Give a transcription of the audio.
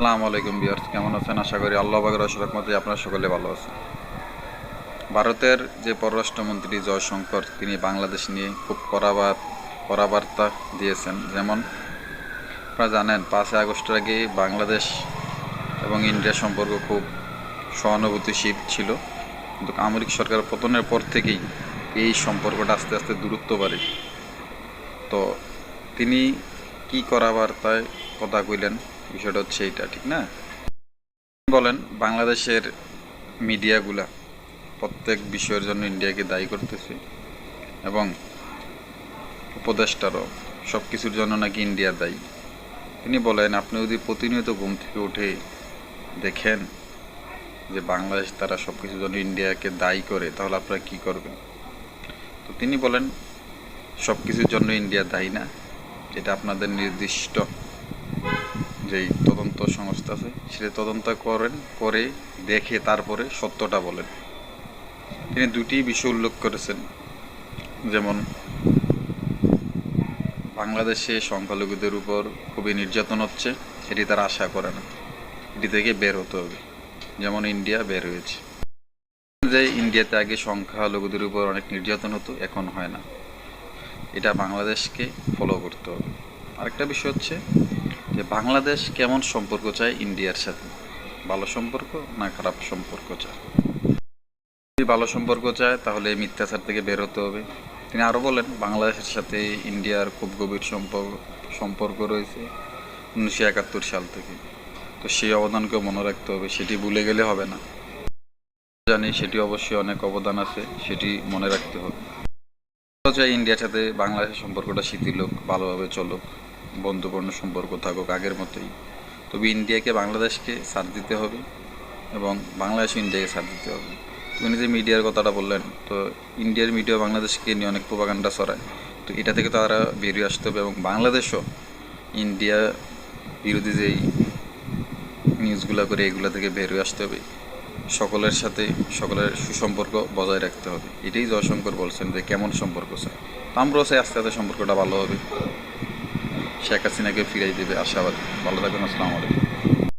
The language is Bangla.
আসসালামু আলাইকুম বিয়ার্স কেমন আছেন? আশা করি আল্লাহ বাগের অসরক মতে আপনারা সকলে ভালো আছেন। ভারতের যে পররাষ্ট্রমন্ত্রী জয়শঙ্কর, তিনি বাংলাদেশ নিয়ে খুব কড়া বার্তা দিয়েছেন। যেমন আপনারা জানেন, পাঁচই আগস্টের আগে বাংলাদেশ এবং ইন্ডিয়ার সম্পর্ক খুব সহানুভূতিশীল ছিল। কিন্তু আমেরিক সরকার পতনের পর থেকেই এই সম্পর্কটা আস্তে আস্তে দূরত্ব বাড়ে। তো তিনি কি করা বার্তায় কথা কইলেন? বিষয়টা হচ্ছে এইটা, ঠিক না? বলেন, বাংলাদেশের মিডিয়াগুলা প্রত্যেক বিষয়ের জন্য ইন্ডিয়াকে দায়ী করতেছে এবং উপদেষ্টারও সব কিছুর জন্য নাকি ইন্ডিয়া দায়ী। তিনি বলেন, আপনি যদি প্রতিনিয়ত ঘুম থেকে উঠে দেখেন যে বাংলাদেশ তারা সব কিছুর জন্য ইন্ডিয়াকে দায়ী করে, তাহলে আপনারা কী করবেন? তো তিনি বলেন সব কিছুর জন্য ইন্ডিয়া দায়ী না এটা আপনাদের নির্দিষ্ট যেই তদন্ত সংস্থা আছে, সেটা তদন্ত করেন, করে দেখে তারপরে সত্যটা বলেন। তিনি দুটি বিষয় উল্লেখ করেছেন। যেমন, বাংলাদেশে সংখ্যালঘুদের উপর খুবই নির্যাতন হচ্ছে এটি তারা আশা করে না। এটি থেকে বের হতে হবে। যেমন ইন্ডিয়া বের হয়েছে। যে ইন্ডিয়াতে আগে সংখ্যালঘুদের উপর অনেক নির্যাতন হতো, এখন হয় না। এটা বাংলাদেশকে ফলো করতে হবে। আরেকটা বিষয় হচ্ছে যে বাংলাদেশ কেমন সম্পর্ক চায় ইন্ডিয়ার সাথে? ভালো সম্পর্ক না খারাপ সম্পর্ক চায়? যদি ভালো সম্পর্ক চায়, তাহলে এই মিথ্যাচার থেকে বের হতে হবে। তিনি আরও বলেন, বাংলাদেশের সাথে ইন্ডিয়ার খুব গভীর সম্পর্ক সম্পর্ক রয়েছে উনিশশো একাত্তর সাল থেকে। তো সেই অবদানকেও মনে রাখতে হবে। সেটি ভুলে গেলে হবে না। জানি সেটি অবশ্যই অনেক অবদান আছে, সেটি মনে রাখতে হবে। চাই ইন্ডিয়ার সাথে বাংলাদেশের সম্পর্কটা শিথিল হোক, ভালোভাবে চলুক। বন্ধুপূর্ণ সম্পর্ক থাকুক আগের মতোই। তবে ইন্ডিয়াকে বাংলাদেশকে সাথ দিতে হবে এবং বাংলাদেশ ইন্ডিয়াকে সাথ দিতে হবে। উনি যে মিডিয়ার কথাটা বললেন, তো ইন্ডিয়ার মিডিয়া বাংলাদেশকে নিয়ে অনেক প্রোপাগান্ডা ছড়ায়। তো এটা থেকে তারা বেরিয়ে আসতে হবে এবং বাংলাদেশও ইন্ডিয়া বিরোধী যেই নিউজগুলো করে এগুলো থেকে বেরিয়ে আসতে হবে। সকলের সাথে সকলের সুসম্পর্ক বজায় রাখতে হবে। এটাই জয়শঙ্কর বলছেন যে কেমন সম্পর্ক চাই তো আমরাও চাই আস্তে আস্তে সম্পর্কটা ভালো হবে। শেখ হাসিনাকে ফিরাই দেবে। আশাবাদ। ভালো থাকুন আসসালামু আলাইকুম।